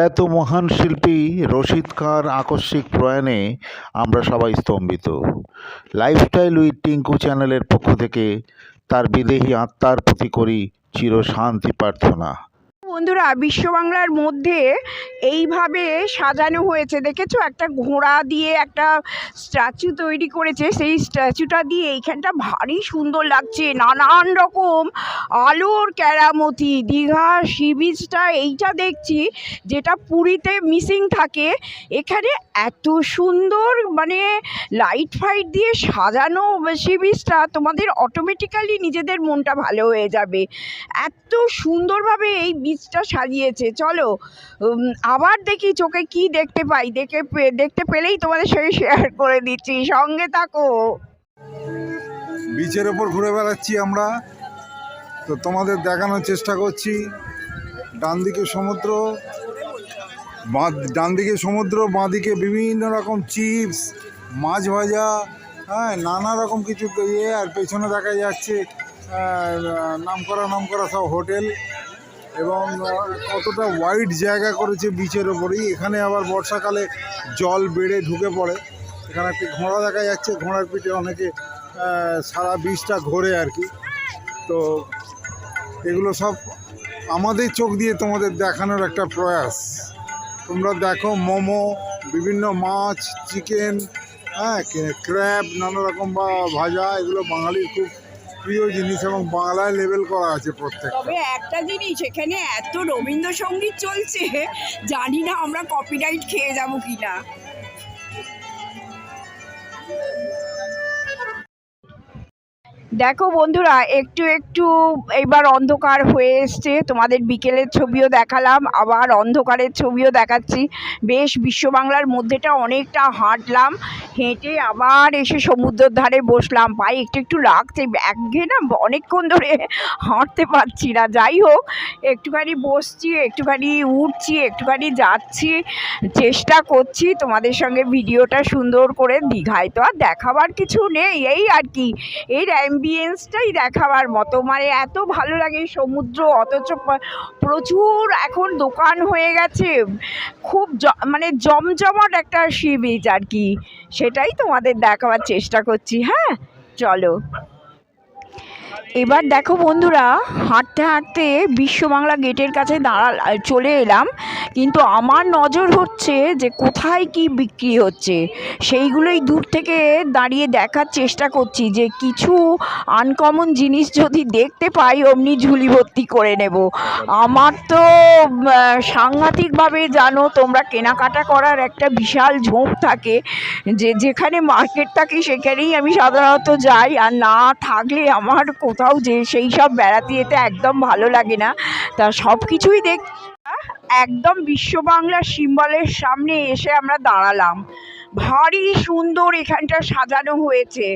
প্রয়াত মহান শিল্পী রশিদ খাঁর আকস্মিক প্রয়াণে আমরা সবাই স্তম্ভিত। লাইফস্টাইল উইথ টিঙ্কু চ্যানেলের পক্ষ থেকে তার বিদেহী আত্মার প্রতি করি চির শান্তি প্রার্থনা। বন্ধুরা, বিশ্ব বাংলার মধ্যে এইভাবে সাজানো হয়েছে। দেখেছ? একটা ঘোড়া দিয়ে একটা স্ট্যাচু তৈরি করেছে। সেই স্ট্যাচুটা দিয়ে এইখানটা ভারী সুন্দর লাগছে। নানান রকম আলোর ক্যারামতি দীঘা সি বিচটা এইটা দেখছি, যেটা পুরীতে মিসিং থাকে। এখানে এত সুন্দর মানে লাইট ফাইট দিয়ে সাজানো সি বিচটা তোমাদের অটোমেটিক্যালি নিজেদের মনটা ভালো হয়ে যাবে। এত সুন্দরভাবে এই বীজটা সাজিয়েছে। চলো আবার দেখি চোখে কি দেখতে পাই। দেখে দেখতে পেলেই তোমাদের সঙ্গে শেয়ার করে দিচ্ছি। সঙ্গে থাকো। বিচের ওপর ঘুরে বেড়াচ্ছি আমরা। তো তোমাদের দেখানোর চেষ্টা করছি। ডান দিকে সমুদ্র, বাঁ, ডান দিকে সমুদ্র, বাঁ দিকে বিভিন্ন রকম চিপস, মাছ ভাজা হ্যাঁ নানা রকম কিছু ইয়ে আর পেছনে দেখা যাচ্ছে নাম করা নাম করা সব হোটেল। এবং কতটা ওয়াইড জায়গা করেছে বিচের ওপরেই। এখানে আবার বর্ষাকালে জল বেড়ে ঢুকে পড়ে। এখানে একটি ঘোড়া দেখা যাচ্ছে। ঘোড়ার পিঠে অনেকে সারা বীজটা ঘোরে আর কি। তো, এগুলো সব আমাদের চোখ দিয়ে তোমাদের দেখানোর একটা প্রয়াস। তোমরা দেখো মোমো, বিভিন্ন মাছ চিকেন হ্যাঁ ক্র্যাব নানা রকম বা ভাজা, এগুলো বাঙালির খুব প্রিয় জিনিস এবং বাংলায় লেভেল করা আছে প্রত্যেক তবে একটা জিনিস, এখানে এত রবীন্দ্রসঙ্গীত চলছে, জানি না আমরা কপিরাইট খেয়ে যাব কিনা। দেখো বন্ধুরা, একটু একটু এবার অন্ধকার হয়ে এসছে। তোমাদের বিকেলের ছবিও দেখালাম, আবার অন্ধকারের ছবিও দেখাচ্ছি। বেশ বিশ্ব বাংলার মধ্যেটা অনেকটা হাঁটলাম, হেঁটে আবার এসে সমুদ্রের ধারে বসলাম। পায়ে একটু একটু লাগছে, একঘেয়ে না অনেকক্ষণ ধরে হাঁটতে পারছি না। যাই হোক, একটুখানি বসছি, একটুখানি উঠছি, একটুখানি যাচ্ছি, চেষ্টা করছি তোমাদের সঙ্গে ভিডিওটা সুন্দর করে দীঘায়। তো আর দেখাবার কিছু নেই, এই আর কি। এর অ্যাম্বিয়েন্সটাই দেখাবার মতো। মানে এত ভালো লাগে সমুদ্র, অথচ প্রচুর এখন দোকান হয়ে গেছে। খুব মানে জমজমাট একটা সি বিচ আর কি। সেটাই তোমাদের দেখাবার চেষ্টা করছি হ্যাঁ? চলো। এবার দেখো বন্ধুরা, হাঁটতে হাঁটতে বিশ্ব বাংলা গেটের কাছে দাঁড়া চলে এলাম। কিন্তু আমার নজর হচ্ছে যে কোথায় কি বিক্রি হচ্ছে। সেইগুলোই দূর থেকে দাঁড়িয়ে দেখার চেষ্টা করছি যে কিছু আনকমন জিনিস যদি দেখতে পাই, অমনি ঝুলি ভর্তি করে নেব। আমার তো সাংঘাতিকভাবে জানো, তোমরা কেনাকাটা করার একটা বিশাল ঝোঁক থাকে। যে যেখানে মার্কেট থাকে, সেখানেই আমি সাধারণত যাই। আর না থাকলে আমার কোথাও যে সেই সব বেড়াতে যেতে একদম ভালো লাগে না। তা সব কিছুই দেখ একদম বিশ্ব বাংলা সিম্বলের সামনে এসে আমরা দাঁড়ালাম। ভারী সুন্দর এখানটা সাজানো হয়েছে।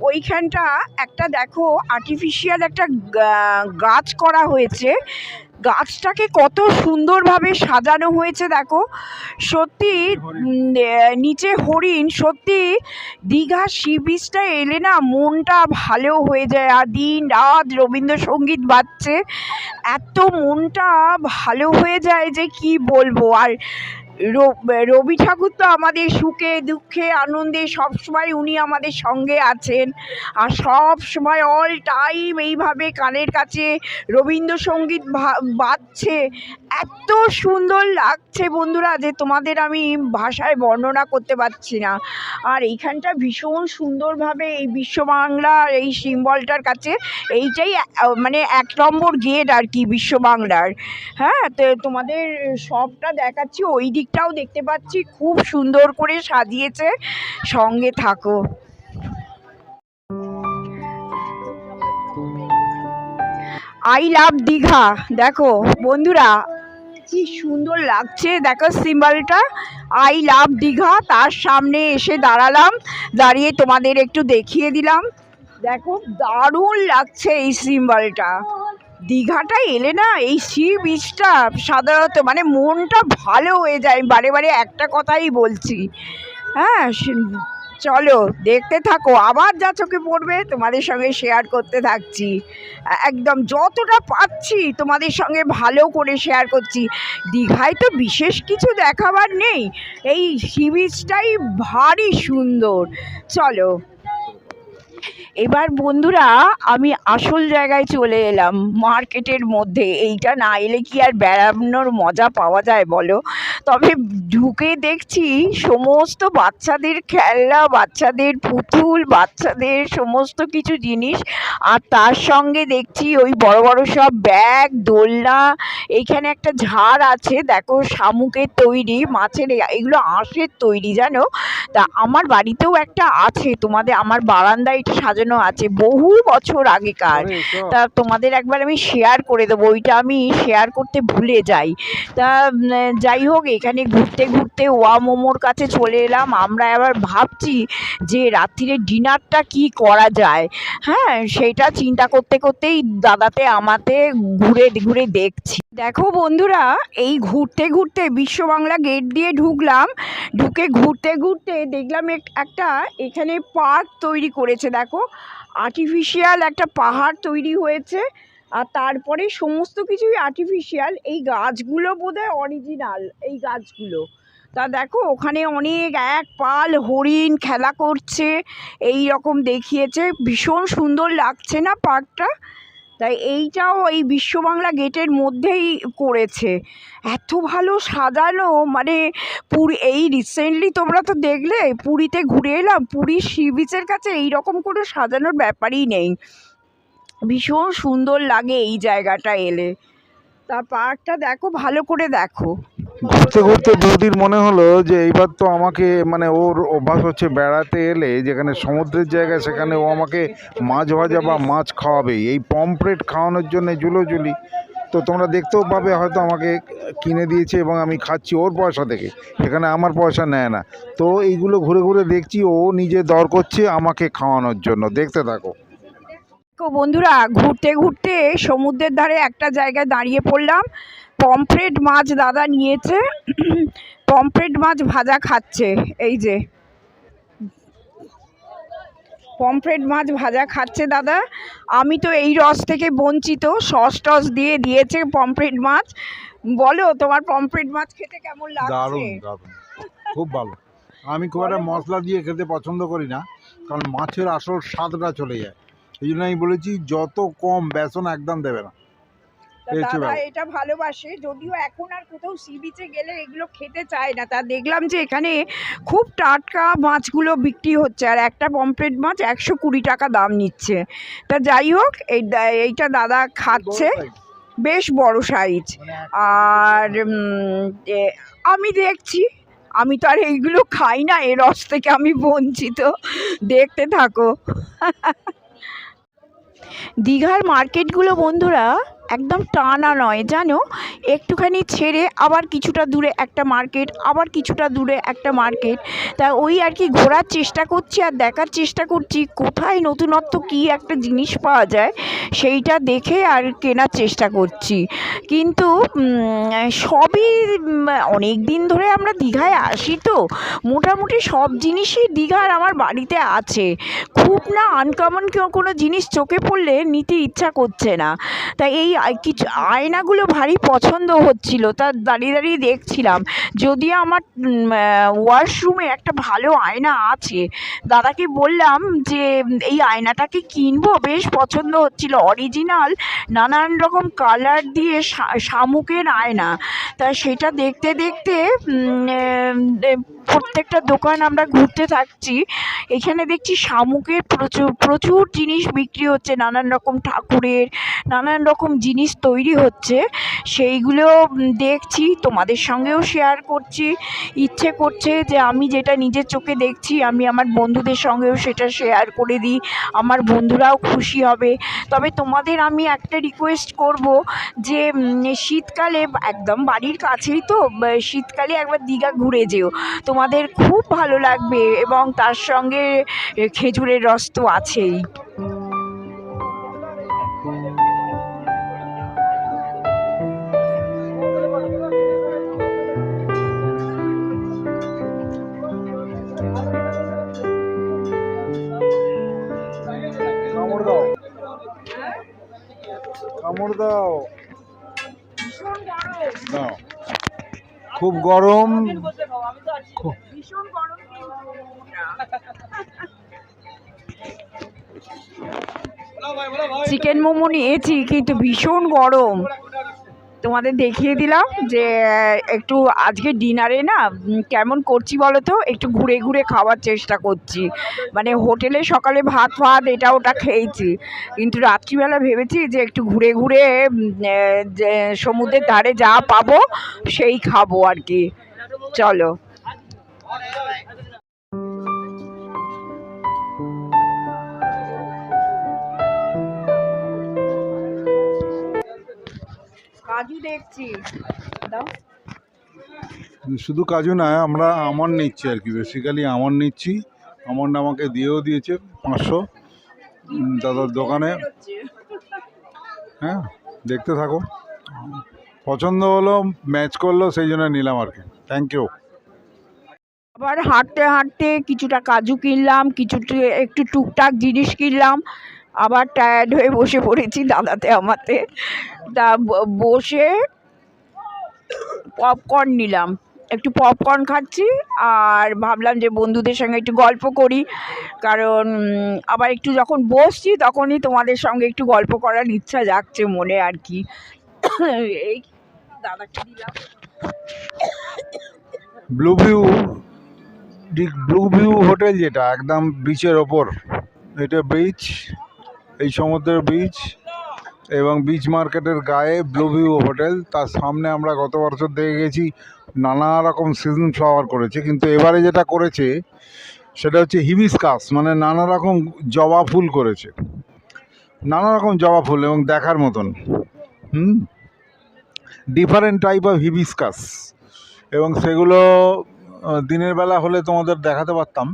ওইখানটা একটা দেখো আর্টিফিশিয়াল একটা গাছ করা হয়েছে। গাছটাকে কত সুন্দরভাবে সাজানো হয়েছে, দেখো। সত্যি নিচে হরিণ, সত্যি, দীঘা সি বিচটা এলে না মনটা ভালো হয়ে যায়। আর দিন রাত রবীন্দ্রসঙ্গীত বাজছে, এত মনটা ভালো হয়ে যায় যে কি বলব? আর রবি ঠাকুর তো আমাদের সুখে, দুঃখে, আনন্দে সবসময় উনি আমাদের সঙ্গে আছেন। আর সব সময় অল টাইম এইভাবে কানের কাছে রবীন্দ্রসঙ্গীত বাজছে। এত সুন্দর লাগছে বন্ধুরা যে তোমাদের আমি ভাষায় বর্ণনা করতে পারছি না। আর এইখানটা ভীষণ সুন্দরভাবে এই বিশ্ব বাংলার এই সিম্বলটার কাছে এইটাই মানে এক নম্বর গেট আর কি বিশ্ব বাংলার। হ্যাঁ তো তোমাদের সবটা দেখাচ্ছি ওই দিকটাও দেখতে পাচ্ছি, খুব সুন্দর করে সাজিয়েছে। সঙ্গে থাকো। আই লাভ দীঘা, দেখো, বন্ধুরা, কি সুন্দর লাগছে। দেখো সিম্বলটা আই লাভ দীঘা, তার সামনে এসে দাঁড়ালাম, দাঁড়িয়ে তোমাদের একটু দেখিয়ে দিলাম। দেখো, দারুণ লাগছে এই সিম্বলটা দীঘাটা এলে না এই সি বিচটা সাধারণত মানে মনটা ভালো হয়ে যায়। বারে বারে একটা কথাই বলছি। হ্যাঁ চলো, দেখতে থাকো। আবার যা চোখে পড়বে, তোমাদের সঙ্গে শেয়ার করতে থাকছি। একদম যতটা পাচ্ছি, তোমাদের সঙ্গে ভালো করে শেয়ার করছি। দীঘায় তো বিশেষ কিছু দেখাবার নেই। এই সি বিচটাই ভারী সুন্দর। চলো। এবার বন্ধুরা, আমি আসল জায়গায় চলে এলাম। মার্কেটের মধ্যে। এইটা না এলে কি আর বেড়ানোর মজা পাওয়া যায় বলো? তবে ঢুকে দেখছি সমস্ত বাচ্চাদের খেলনা, বাচ্চাদের পুতুল, বাচ্চাদের সমস্ত কিছু জিনিস। আর তার সঙ্গে দেখছি ওই বড় বড় সব ব্যাগ, দোলনা। এইখানে একটা ঝাড় আছে। দেখো, শামুকের তৈরি, মাছের এগুলো আঁশের তৈরি, জানো? তা আমার বাড়িতেও একটা আছে। তোমাদের, আমার বারান্দায় এটা সাজানো আছে বহু বছর আগেকার। তা। তোমাদের একবার আমি শেয়ার করে দেবো ওইটা আমি শেয়ার করতে ভুলে যাই। তা যাই হোক এখানে ঘুরতে ঘুরতে ওয়া মোমোর কাছে চলে এলাম। আমরা আবার ভাবছি যে রাত্রিরে ডিনারটা কি করা যায়? হ্যাঁ সেটা চিন্তা করতে করতেই দাদাতে আমাতে ঘুরে ঘুরে দেখছি। দেখো বন্ধুরা এই ঘুরতে ঘুরতে বিশ্ব বাংলা গেট দিয়ে ঢুকলাম। ঢুকে ঘুরতে ঘুরতে দেখলাম এক- একটা এখানে পার্ক তৈরি করেছে দেখো। আর্টিফিশিয়াল একটা পাহাড় তৈরি হয়েছে, আর তারপরে সমস্ত কিছুই আর্টিফিশিয়াল এই গাছগুলো বোধহয় অরিজিনাল এই গাছগুলো। তা দেখো, ওখানে অনেক এক পাল হরিণ খেলা করছে এই রকম দেখিয়েছে। ভীষণ সুন্দর লাগছে না পার্কটা? তাই এইটাও এই বিশ্ব বাংলা গেটের মধ্যেই করেছে। এত ভালো সাজানো মানে পুরী, এই রিসেন্টলি তোমরা তো দেখলে, পুরীতে ঘুরে এলাম পুরীর সি বিচের কাছে এই রকম কোনো সাজানোর ব্যাপারই নেই। ভীষণ সুন্দর লাগে এই জায়গাটা এলে। তা পার্কটা দেখো, ভালো করে দেখো। ঘুরতে ঘুরতে বৌদির মনে হলো যে এইবার তো আমাকে মানে ওর অভ্যাস হচ্ছে বেড়াতে এলে যেখানে সমুদ্রের জায়গায় সেখানে ও আমাকে মাছ ভাজা বা মাছ খাওয়াবেই এই পমফ্রেট খাওয়ানোর জন্য জুলোজুলি তো তোমরা দেখতেও পাবে হয়তো আমাকে কিনে দিয়েছে এবং আমি খাচ্ছি ওর পয়সা থেকে। সেখানে আমার পয়সা নেয় না। তো এইগুলো ঘুরে ঘুরে দেখছি, ও নিজে দর করছে আমাকে খাওয়ানোর জন্য। দেখতে থাকো। তো বন্ধুরা, ঘুরতে ঘুরতে সমুদ্রের ধারে একটা জায়গায় দাঁড়িয়ে পড়লাম। পমফ্রেট মাছ দাদা নিয়েছে। পমফ্রেট মাছ ভাজা খাচ্ছে, এই যে। পমফ্রেট মাছ ভাজা খাচ্ছে দাদা। আমি তো এই রস থেকে বঞ্চিত, সস টস দিয়ে দিয়েছে পমফ্রেট মাছ। বলো, তোমার পমফ্রেট মাছ খেতে কেমন লাগছে? খুব ভালো। আমি খুব একটা মশলা দিয়ে খেতে পছন্দ করি না, কারণ মাছের আসল স্বাদটা চলে যায়। এই জন্য আমি বলেছি, যত কম বেসন একদম দেবে না। দাদা এটা ভালোবাসে যদিও এখন আর কোথাও সি বিচে গেলে এগুলো খেতে চায় না। তা দেখলাম যে এখানে খুব টাটকা মাছগুলো বিক্রি হচ্ছে আর একটা পমফ্রেট মাছ একশো কুড়ি টাকা দাম নিচ্ছে। তা যাই হোক এই এইটা দাদা খাচ্ছে। বেশ বড় সাইজ আর আমি দেখছি আমি তো আর এইগুলো খাই না এর রস থেকে আমি বঞ্চিত। দেখতে থাকো। দীঘার মার্কেটগুলো বন্ধুরা একদম টানা নয়, জানো? একটুখানি ছেড়ে আবার কিছুটা দূরে একটা মার্কেট আবার কিছুটা দূরে একটা মার্কেট তা ওই আর কি ঘোরার চেষ্টা করছি আর দেখার চেষ্টা করছি, কোথায় নতুনত্ব কী একটা জিনিস পাওয়া যায়, সেইটা দেখে আর কেনার চেষ্টা করছি। কিন্তু সবই অনেক দিন ধরে আমরা দীঘায় আসি তো, মোটামুটি সব জিনিসই দীঘার আমার বাড়িতে আছে। খুব না আনকমন কেউ কোনো জিনিস চোখে পড়লে নিতে ইচ্ছা করছে না। তাই এই কিছু আয়নাগুলো ভারী পছন্দ হচ্ছিল, তা দাঁড়িয়ে দাঁড়িয়ে দেখছিলাম। যদিও আমার ওয়াশরুমে একটা ভালো আয়না আছে। দাদাকে বললাম যে, এই আয়নাটাকে কিনবো, বেশ পছন্দ হচ্ছিল, অরিজিনাল, নানান রকম কালার দিয়ে শামুকের আয়না। তা সেটা দেখতে দেখতে প্রত্যেকটা দোকান আমরা ঘুরতে থাকছি। এখানে দেখছি শামুকের প্রচুর প্রচুর জিনিস বিক্রি হচ্ছে, নানান রকম ঠাকুরের, নানান রকম জিনিস তৈরি হচ্ছে। সেইগুলো দেখছি, তোমাদের সঙ্গেও শেয়ার করছি। ইচ্ছে করছে যে আমি যেটা নিজের চোখে দেখছি, আমি আমার বন্ধুদের সঙ্গেও সেটা শেয়ার করে দিই। আমার বন্ধুরাও খুশি হবে। তবে তোমাদের আমি একটা রিকোয়েস্ট করব যে শীতকালে, একদম বাড়ির কাছেই তো, শীতকালে একবার দীঘা ঘুরে যেও। তোমাদের খুব ভালো লাগবে এবং তার সঙ্গে খেজুরের রস তো আছেই। খুব গরম। চিকেন মোমো নিয়েছি কিন্তু ভীষণ গরম। তোমাদের দেখিয়ে দিলাম যে একটু আজকে ডিনারে না কেমন করছি বলো তো? একটু ঘুরে ঘুরে খাওয়ার চেষ্টা করছি। মানে হোটেলে সকালে ভাত ফাত এটা ওটা খেয়েছি। কিন্তু রাত্রিবেলা ভেবেছি যে একটু ঘুরে ঘুরে যে সমুদ্রের ধারে যা পাবো সেই খাব আর কি। চলো। কাজু দেখছি। দাও। শুধু কাজু নয় আমরা আমন নিচ্ছি আর কি। বেসিক্যালি আমন নিচ্ছি। আমন্ড আমাকে দিয়েও দিয়েছে পাঁচশো। দাদার দোকানে। হ্যাঁ দেখতে থাকো। পছন্দ হলো ম্যাচ করল সেই জন্য নিলাম আর কি। থ্যাংক ইউ আবার হাঁটতে হাঁটতে কিছুটা কাজু কিনলাম কিছু একটু টুকটাক জিনিস কিনলাম। আবার টায়ার্ড হয়ে বসে পড়েছি দাদাতে আমাতে। তা বসে পপকর্ন নিলাম। একটু পপকর্ন খাচ্ছি আর ভাবলাম যে বন্ধুদের সঙ্গে একটু গল্প করি। কারণ আবার একটু যখন বসছি তখনই তোমাদের সঙ্গে একটু গল্প করার ইচ্ছা জাগছে মনে আর কি। এই দাদাকে দিলাম। Blue view blue view hotel যেটা, একদম বিচের ওপর। এটা বিচ এই সমুদ্রের বিচ এবং বিচ মার্কেটের গায়ে ব্লু ভিউ হোটেল তার সামনে আমরা গত বছর দেখে গেছি, নানা রকম সিজন ফ্লাওয়ার করেছে। কিন্তু এবারে যেটা করেছে, সেটা হচ্ছে হিবিসকাস মানে নানা রকম জবা ফুল করেছে। নানা রকম জবা ফুল এবং দেখার মতন। হুম? ডিফারেন্ট টাইপ অফ হিবিসকাস এবং সেগুলো দিনের বেলা হলে তোমাদের দেখাতে পারতাম।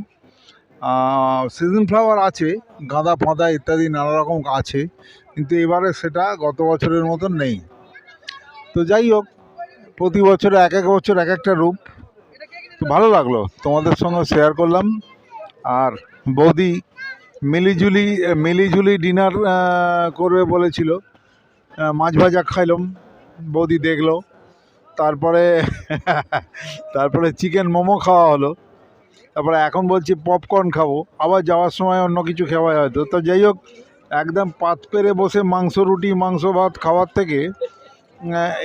সিজন ফ্লাওয়ার আছে, গাঁদা ফাঁদা ইত্যাদি নানা রকম আছে, কিন্তু এবারে সেটা গত বছরের মতন নেই। তো যাই হোক, প্রতি বছর এক এক বছর এক একটা রূপ। ভালো লাগল তোমাদের সঙ্গে শেয়ার করলাম। আর বৌদি মিলিজুলি মিলিজুলি ডিনার করবে বলেছিল। মাছ ভাজা খাইলাম। বৌদি দেখল। তারপরে তারপরে চিকেন মোমো খাওয়া হলো। তারপরে এখন বলছি পপকর্ন খাব। আবার যাওয়ার সময় অন্য কিছু খাওয়া হয়তো তো যাই হোক, একদম পাত পেরে বসে মাংস, রুটি, মাংস, ভাত খাওয়ার থেকে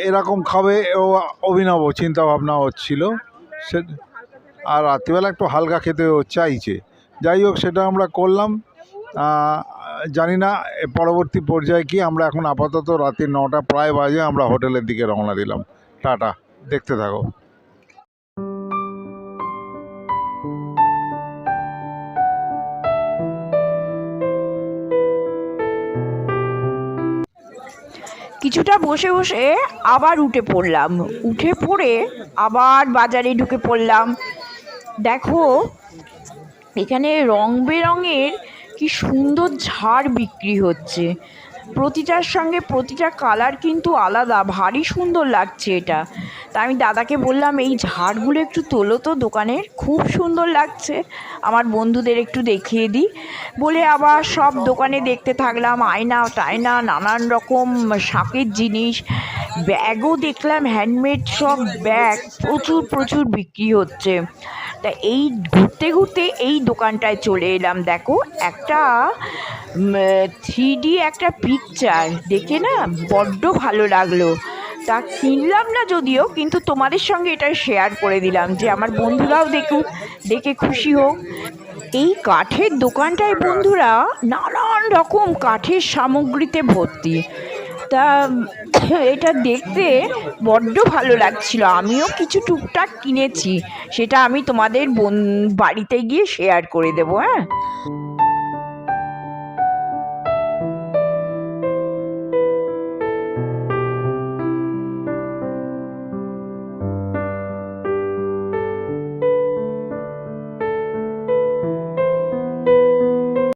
এরকম খাবে ও অভিনব চিন্তা ভাবনা হচ্ছিল সে, আর রাত্রিবেলা একটু হালকা খেতে চাইছে। যাই হোক, সেটা আমরা করলাম। জানি না পরবর্তী পর্যায়ে কি আমরা এখন আপাতত রাত্রি নটা প্রায় বাজে আমরা হোটেলের দিকে রওনা দিলাম। টাটা, দেখতে থাকো। কিছুটা বসে বসে আবার উঠে পড়লাম। উঠে পড়ে আবার বাজারে ঢুকে পড়লাম। দেখো, এখানে রং বেরঙের কি সুন্দর ঝাড় বিক্রি হচ্ছে। প্রতিটার সঙ্গে প্রতিটা কালার কিন্তু আলাদা, ভারী সুন্দর লাগছে এটা। তা আমি দাদাকে বললাম, এই ঝাড়গুলো একটু তোলো তো দোকানের, খুব সুন্দর লাগছে। আমার বন্ধুদের একটু দেখিয়ে দিই বলে আবার সব দোকানে দেখতে থাকলাম, আয়না টায়না, নানান রকম শাঁকের জিনিস, ব্যাগও দেখলাম হ্যান্ডমেড সব ব্যাগ প্রচুর প্রচুর বিক্রি হচ্ছে। তা এই ঘুরতে ঘুরতে এই দোকানটায় চলে এলাম। দেখো, একটা থ্রি একটা পিকচার দেখে না বড্ড ভালো লাগল। তা কিনলাম না যদিও, কিন্তু তোমাদের সঙ্গে এটা শেয়ার করে দিলাম যে আমার বন্ধুরাও দেখুক, দেখে খুশি হোক। এই কাঠের দোকানটায় বন্ধুরা নানান রকম কাঠের সামগ্রীতে ভর্তি। তা এটা দেখতে বড্ড ভালো লাগছিল। আমিও কিছু টুকটাক কিনেছি। সেটা আমি তোমাদের বোন, বাড়িতে গিয়ে শেয়ার করে দেবো হ্যাঁ?